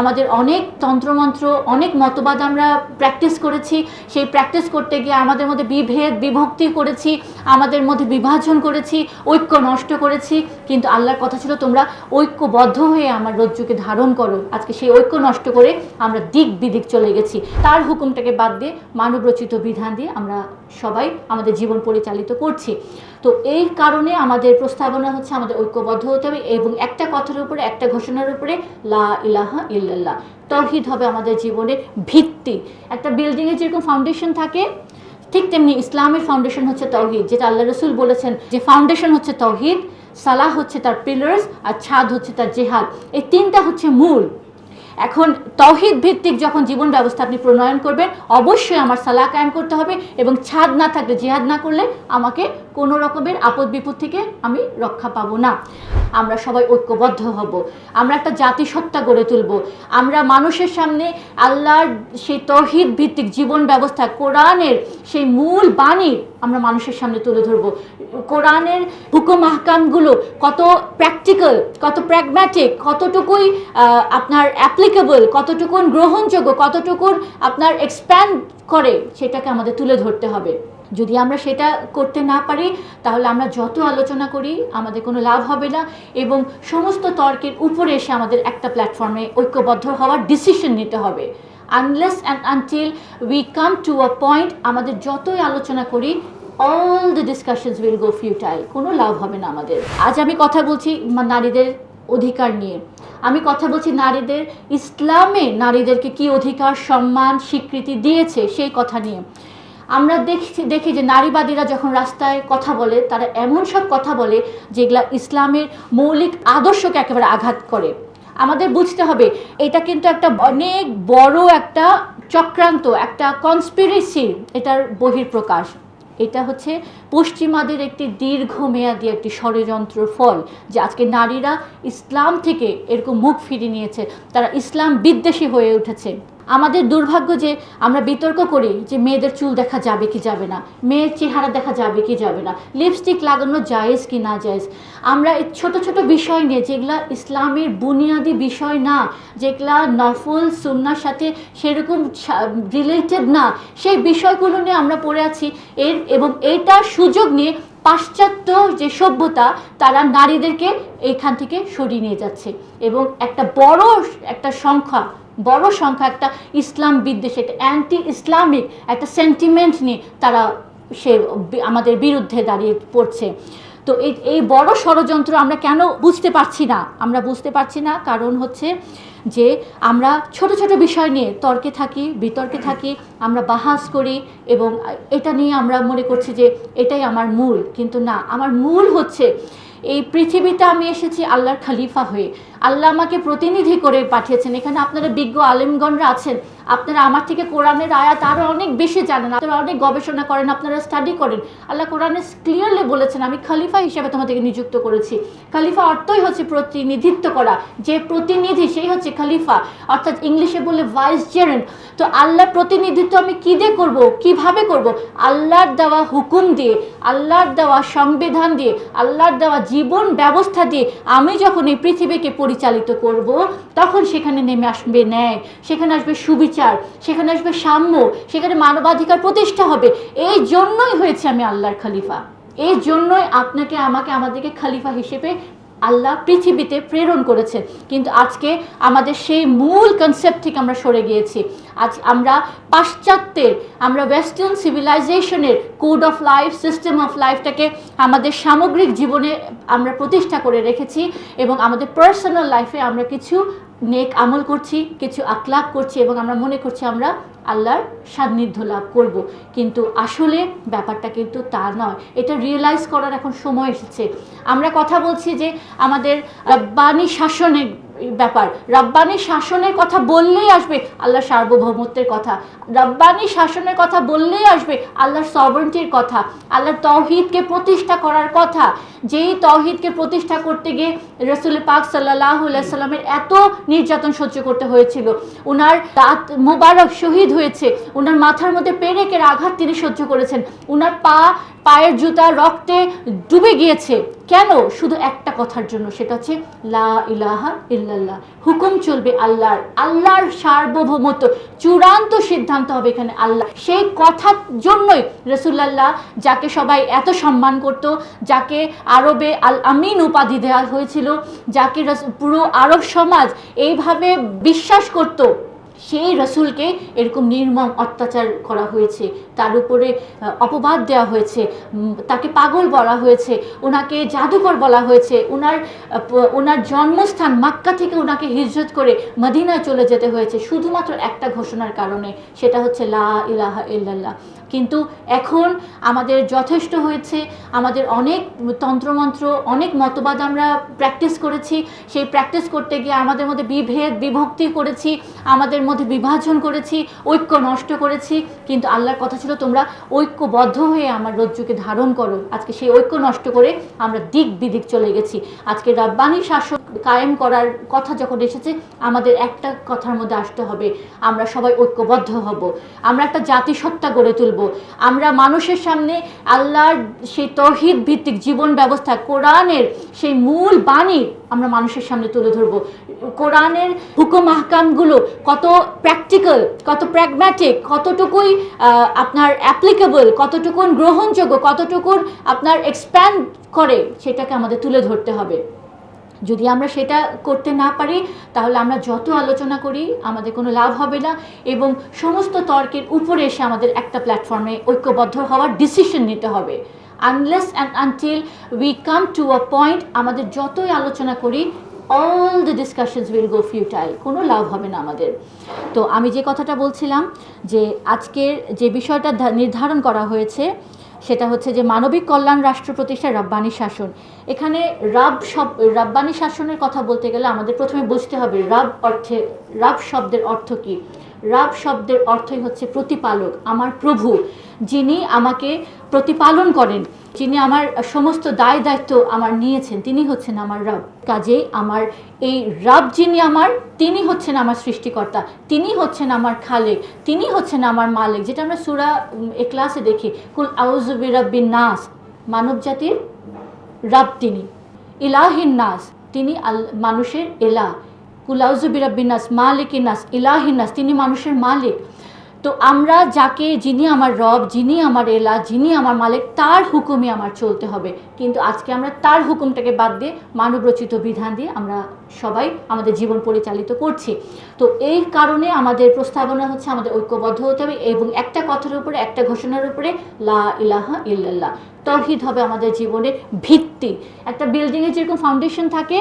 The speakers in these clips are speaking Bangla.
আমাদের অনেক তন্ত্রমন্ত্র, অনেক মতবাদ আমরা প্র্যাকটিস করেছি। সেই প্র্যাকটিস করতে গিয়ে আমাদের মধ্যে বিভেদ, বিভক্তি করেছি, আমাদের মধ্যে বিভাজন করেছি, ঐক্য নষ্ট করেছি। কিন্তু আল্লাহর কথা ছিল, তোমরা ঐক্যবদ্ধ হয়ে আমার রজ্জুকে ধারণ করো। আজকে সেই ঐক্য নষ্ট করে আমরা দিক বিদিক চলে গেছি। তার হুকুমটাকে বাদ দিয়ে মানবরচিত বিধান দিয়ে আমরা সবাই আমাদের জীবন পরিচালিত করছি। তো এই কারণে আমাদের প্রস্তাবনা হচ্ছে আমাদের ঐক্যবদ্ধ হতে হবে এবং একটা কথার উপরে, একটা ঘোষণার উপরে লা ইলাহা ইল্লাল্লাহ। তৌহিদ হবে আমাদের জীবনের ভিত্তি। একটা বিল্ডিংয়ে যেরকম ফাউন্ডেশন থাকে, ঠিক তেমনি ইসলামের ফাউন্ডেশন হচ্ছে তৌহিদ, যেটা আল্লাহ রসুল বলেছেন যে ফাউন্ডেশন হচ্ছে তৌহিদ, সালাহ হচ্ছে তার পিলার্স আর ছাদ হচ্ছে তার জেহাদ। এই তিনটা হচ্ছে মূল। এখন তহিদ ভিত্তিক যখন জীবন ব্যবস্থা আপনি প্রণয়ন করবেন, অবশ্যই আমার সালাহ কায়েম করতে হবে এবং ছাদ না থাকলে, জিহাদ না করলে আমাকে কোনো রকমের আপদ বিপদ থেকে আমি রক্ষা পাবো না। আমরা সবাই ঐক্যবদ্ধ হব। আমরা একটা জাতিসত্তা গড়ে তুলব। আমরা মানুষের সামনে আল্লাহর সেই তহিদ ভিত্তিক জীবন ব্যবস্থা, কোরআনের সেই মূল বাণী আমরা মানুষের সামনে তুলে ধরবো। কোরআনের হুকুম আহকামগুলো কত প্র্যাকটিক্যাল কত প্র্যাগম্যাটিক কতটুকুই আপনার অ্যাপ্লিকেবল কতটুকুন গ্রহণযোগ্য, কতটুকুন আপনার এক্সপ্যান্ড করে সেটাকে আমাদের তুলে ধরতে হবে। যদি আমরা সেটা করতে না পারি, তাহলে আমরা যত আলোচনা করি, আমাদের কোনো লাভ হবে না এবং সমস্ত তর্কের উপরে এসে আমাদের একটা প্ল্যাটফর্মে ঐক্যবদ্ধ হওয়ার ডিসিশন নিতে হবে। Unless and until we come to a point আমাদের যতই আলোচনা করি all the discussions will go futile কোনো লাভ হবে না আমাদের। আজ আমি কথা বলছি নারীদের অধিকার নিয়ে। আমি কথা বলছি নারীদের ইসলামে নারীদেরকে কি অধিকার, সম্মান, স্বীকৃতি দিয়েছে সেই কথা নিয়ে। আমরা দেখছি, দেখি যে নারীবাদীরা যখন রাস্তায় কথা বলে, তারা এমন সব কথা বলে যেগুলা ইসলামের মৌলিক আদর্শকে একেবারে আঘাত করে। আমাদের বুঝতে হবে, এটা কিন্তু একটা অনেক বড় একটা চক্রান্ত, একটা কনস্পিরেসি এটার বহির্প্রকাশ এটা হচ্ছে পশ্চিমাদের একটি দীর্ঘমেয়াদী একটি ষড়যন্ত্র ফল, যে আজকে নারীরা ইসলাম থেকে এরকম মুখ ফিরিয়ে নিয়েছে, তারা ইসলাম বিদ্বেষী হয়ে উঠেছে। আমাদের দুর্ভাগ্য যে আমরা বিতর্ক করি যে মেয়েদের চুল দেখা যাবে কি যাবে না, মেয়ের চেহারা দেখা যাবে কি যাবে না লিপস্টিক লাগানো জায়েজ কি না জায়েজ। আমরা এই ছোট ছোট বিষয় নিয়ে যেগুলা ইসলামের বুনিয়াদি বিষয় না, যেগুলা নফল সুন্নার সাথে সেরকম রিলেটেড না, সেই বিষয়গুলো নিয়ে আমরা পড়ে আছি। এর এবং এইটার সুযোগ নিয়ে পাশ্চাত্য যে সভ্যতা, তারা নারীদেরকে এইখান থেকে সরিয়ে নিয়ে যাচ্ছে। এবং একটা বড় একটা সংখ্যা বড় সংখ্যা একটা ইসলাম বিদ্বেষ, একটা অ্যান্টি ইসলামিক একটা সেন্টিমেন্ট নিয়ে তারা সে আমাদের বিরুদ্ধে দাঁড়িয়ে পড়ছে। তো এই এই বড় ষড়যন্ত্র আমরা কেন বুঝতে পারছি না? আমরা বুঝতে পারছি না কারণ হচ্ছে যে আমরা ছোট ছোট বিষয় নিয়ে তর্কে থাকি, বিতর্কে থাকি, আমরা বাহাস করি এবং এটা নিয়ে আমরা মনে করছি যে এটাই আমার মূল। কিন্তু না, আমার মূল হচ্ছে এই পৃথিবীতে আমি এসেছি আল্লাহর খালিফা হয়ে। আল্লাহ আমাকে প্রতিনিধি করে পাঠিয়েছেন। এখানে আপনারা বিজ্ঞ আলেমগণরা আছেন। আপনারা আমার থেকে কোরআনের আয়াত আরও অনেক বেশি জানেন, আপনারা অনেক গবেষণা করেন, আপনারা স্টাডি করেন। আল্লাহ কোরআনে ক্লিয়ারলি বলেছেন, আমি খালিফা হিসেবে তোমাদেরকে নিযুক্ত করেছি। খালিফা অর্থই হচ্ছে প্রতিনিধিত্ব করা, যে প্রতিনিধি সেই হচ্ছে খালিফা। অর্থাৎ ইংলিশে বলে ভাইস জেরেন্ট তো আল্লাহর প্রতিনিধিত্ব আমি কী দিয়ে করব, কীভাবে করব? আল্লাহর দেওয়া হুকুম দিয়ে, আল্লাহর দেওয়া সংবিধান দিয়ে, আল্লাহর দেওয়া জীবন ব্যবস্থা দিয়ে আমি যখন এই পৃথিবীকে পরিচালিত করব, তখন সেখানে নেমে আসবে ন্যায়, সেখানে আসবে সুবিচার। সেখানে আসবে সাম্য, সেখানে মানবাধিকার প্রতিষ্ঠা হবে। এই জন্যই হয়েছে আমি আল্লাহর খলিফা। এই জন্যই আপনাকে, আমাকে, আমাদেরকে খলিফা হিসেবে আল্লাহ পৃথিবীতে প্রেরণ করেছেন। কিন্তু আজকে আমাদের সেই মূল কনসেপ্ট থেকে আমরা সরে গিয়েছি। আজ আমরা পাশ্চাত্যের, আমরা western সিভিলাইজেশনের code of life system of লাইফটাকে আমাদের সামগ্রিক জীবনে আমরা প্রতিষ্ঠা করে রেখেছি এবং আমাদের পার্সোনাল লাইফে আমরা কিছু নেক আমল করছি, কিছু আকলাক করছি এবং আমরা মনে করছি আমরা আল্লাহর সান্নিধ্য লাভ করব। কিন্তু আসলে ব্যাপারটা কিন্তু তা নয়। এটা রিয়েলাইজ করার এখন সময় এসেছে। আমরা কথা বলছি যে আমাদের বাণী শাসনের ব্যাপার। রব্বানি শাসনের কথা বললেই আসবে আল্লাহ সার্বভৌমত্বের কথা। রব্বানি শাসনের কথা বললেই আসবে আল্লাহর সভারেন্টির কথা, আল্লাহর তৌহিদকে প্রতিষ্ঠা করার কথা। যেই তৌহিদকে প্রতিষ্ঠা করতে গিয়ে রসুল পাক সাল্লাহ সাল্লামের এত নির্যাতন সহ্য করতে হয়েছিল, উনার দাঁত মোবারক শহীদ হয়েছে, উনার মাথার মধ্যে পেরেকের আঘাত তিনি সহ্য করেছেন, উনার পা পায়ের জুতা রক্তে ডুবে গিয়েছে। কেন? শুধু একটা কথার জন্য, সেটা হচ্ছে, লা ইলাহা ইল্লাল্লাহ, হুকুম চলবে আল্লাহর। আল্লাহর সার্বভৌমত্ব। চূড়ান্ত সিদ্ধান্ত হবে এখানে আল্লাহ। সেই কথার জন্যই রসুল্লাহ যাকে সবাই এত সম্মান করত, যাকে আরবে আল আমিন উপাধি দেওয়া হয়েছিল, যাকে পুরো আরব সমাজ এইভাবে বিশ্বাস করত সেই রসুলকে এরকম নির্মম অত্যাচার করা হয়েছে, তার উপরে অপবাদ দেওয়া হয়েছে তাকে পাগল বলা হয়েছে ওনাকে জাদুকর বলা হয়েছে ওনার ওনার জন্মস্থান মাক্কা থেকে ওনাকে হিজরত করে মদিনায় চলে যেতে হয়েছে, শুধুমাত্র একটা ঘোষণার কারণে, সেটা হচ্ছে লা ইলাহা ইল্লাল্লাহ। কিন্তু এখন আমাদের যথেষ্ট হয়েছে, আমাদের অনেক তন্ত্রমন্ত্র, অনেক মতবাদ আমরা প্র্যাকটিস করেছি, সেই প্র্যাকটিস করতে গিয়ে আমাদের মধ্যে বিভেদ, বিভক্তি করেছি, আমাদের মধ্যে বিভাজন করেছি, ঐক্য নষ্ট করেছি, কিন্তু আল্লাহর কথা ছিল তোমরা ঐক্যবদ্ধ হয়ে আমার রজ্জুকে ধারণ করো। আজকে সেই ঐক্য নষ্ট করে আমরা দিক বিদিক চলে গেছি। আজকে রাব্বানি শাসক কায়েম করার কথা যখন এসেছে, আমাদের একটা কথার মধ্যে আসতে হবে, আমরা সবাই ঐক্যবদ্ধ হব, আমরা একটা জাতিসত্তা গড়ে তুলব, আমরা মানুষের সামনে আল্লাহর সেই তহিদ ভিত্তিক জীবন ব্যবস্থা, কোরআনের সেই মূল বাণী আমরা মানুষের সামনে তুলে ধরব। কোরআনের হুকুম আহকামগুলো কত প্র্যাকটিক্যাল কত প্র্যাগম্যাটিক কতটুকুই আপনার অ্যাপ্লিকেবল কতটুকুন গ্রহণযোগ্য, কতটুকুন আপনার এক্সপ্যান্ড করে, সেটাকে আমাদের তুলে ধরতে হবে। যদি আমরা সেটা করতে না পারি, তাহলে আমরা যত আলোচনা করি, আমাদের কোনো লাভ হবে না এবং সমস্ত তর্কের উপরে এসে আমাদের একটা প্ল্যাটফর্মে ঐক্যবদ্ধ হওয়ার ডিসিশন নিতে হবে। Unless and until we come to a point আমাদের যতই আলোচনা করি all the discussions will go futile কোনো লাভ হবে না আমাদের। তো আমি যে কথাটা বলছিলাম, যে আজকের যে বিষয়টা নির্ধারণ করা হয়েছে সেটা হচ্ছে যে মানবিক কল্যাণ রাষ্ট্র প্রতিষ্ঠা রাব্বানি শাসন। এখানে রাব শব রাব্বানি শাসনের কথা বলতে গেলে আমাদের প্রথমে বুঝতে হবে রাব অর্থে, রাব শব্দের অর্থ কী? রাব শব্দের অর্থই হচ্ছে প্রতিপালক, আমার প্রভু, যিনি আমাকে প্রতিপালন করেন। যিনি আমার সমস্ত দায় দায়িত্ব আমার নিয়েছেন তিনি হচ্ছেন আমার রব। কাজেই আমার এই রব যিনি আমার তিনি হচ্ছেন আমার সৃষ্টিকর্তা তিনি হচ্ছেন আমার খালেক তিনি হচ্ছেন আমার মালিক। যেটা আমরা সুরা উম, এক্লাসে দেখি কুল আউজুবিরাব্বিন নাস মানব জাতির রব তিনি। ইলাহিন নাস তিনি আল মানুষের এলা। কুলাউজুবিরাব্বিন নাস মালিকিন নাস ইলাহিন নাস তিনি মানুষের মালিক। তো আমরা যাকে, যিনি আমার রব, যিনি আমার এলা যিনি আমার মালিক, তার হুকুমে আমার চলতে হবে। কিন্তু আজকে আমরা তার হুকুমটাকে বাদ দিয়ে মানবরচিত বিধান দিয়ে আমরা সবাই আমাদের জীবন পরিচালিত করছি। তো এই কারণে আমাদের প্রস্তাবনা হচ্ছে আমাদের ঐক্যবদ্ধ হতে হবে এবং একটা কথার উপরে, একটা ঘোষণার উপরে লা ইলাহা ইল্লাল্লাহ। তৌহিদ হবে আমাদের জীবনের ভিত্তি। একটা বিল্ডিংয়ে যেরকম ফাউন্ডেশন থাকে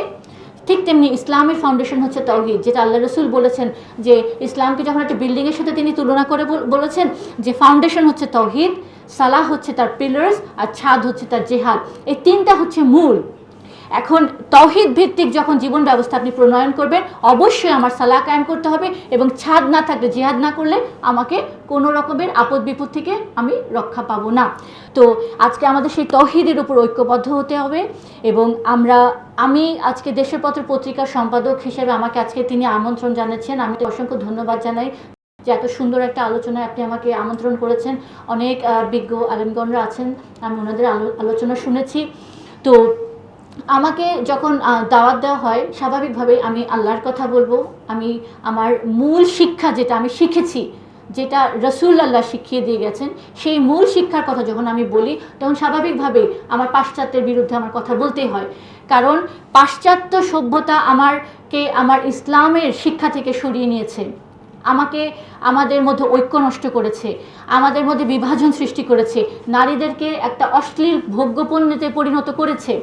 ঠিক তেমনি ইসলামের ফাউন্ডেশন হচ্ছে তৌহিদ, যেটা আল্লাহ রসুল বলেছেন যে ইসলামকে যখন একটা বিল্ডিংয়ের সাথে তিনি তুলনা করে বলেছেন, যে ফাউন্ডেশন হচ্ছে তৌহিদ, সালাহ হচ্ছে তার পিলার্স আর ছাদ হচ্ছে তার জেহাদ। এই তিনটা হচ্ছে মূল। এখন তৌহিদ ভিত্তিক যখন জীবন ব্যবস্থা আপনি প্রণয়ন করবেন, অবশ্যই আমার সালাহ কায়েম করতে হবে এবং ছাদ না থাকলে, জেহাদ না করলে আমাকে কোনো রকমের আপদ বিপদ থেকে আমি রক্ষা পাবো না। তো আজকে আমাদের সেই তহিদের উপর ঐক্যবদ্ধ হতে হবে এবং আমরা, আমি আজকে দেশের পত্র পত্রিকার সম্পাদক হিসেবে আমাকে আজকে তিনি আমন্ত্রণ জানাচ্ছেন। আমি অসংখ্য ধন্যবাদ জানাই যে এত সুন্দর একটা আলোচনায় আপনি আমাকে আমন্ত্রণ করেছেন। অনেক বিজ্ঞ আলেমগণরা আছেন, আমি ওনাদের আলো- আলোচনা শুনেছি। তো আমাকে যখন দাওয়াত দেওয়া হয়, স্বাভাবিকভাবেই আমি আল্লাহর কথা বলব। আমি আমার মূল শিক্ষা যেটা আমি শিখেছি, যেটা রসুল আল্লাহ শিখিয়ে দিয়ে গেছেন, সেই মূল শিক্ষার কথা যখন আমি বলি, তখন স্বাভাবিকভাবেই আমার পাশ্চাত্যের বিরুদ্ধে আমার কথা বলতেই হয়। কারণ পাশ্চাত্য সভ্যতা আমারকে আমার ইসলামের শিক্ষা থেকে সরিয়ে নিয়েছে। আমাকে আমাদের মধ্যে ঐক্য নষ্ট করেছে, আমাদের মধ্যে বিভাজন সৃষ্টি করেছে, নারীদেরকে একটা অশ্লীল ভোগ্যপণ্যতে পরিণত করেছে।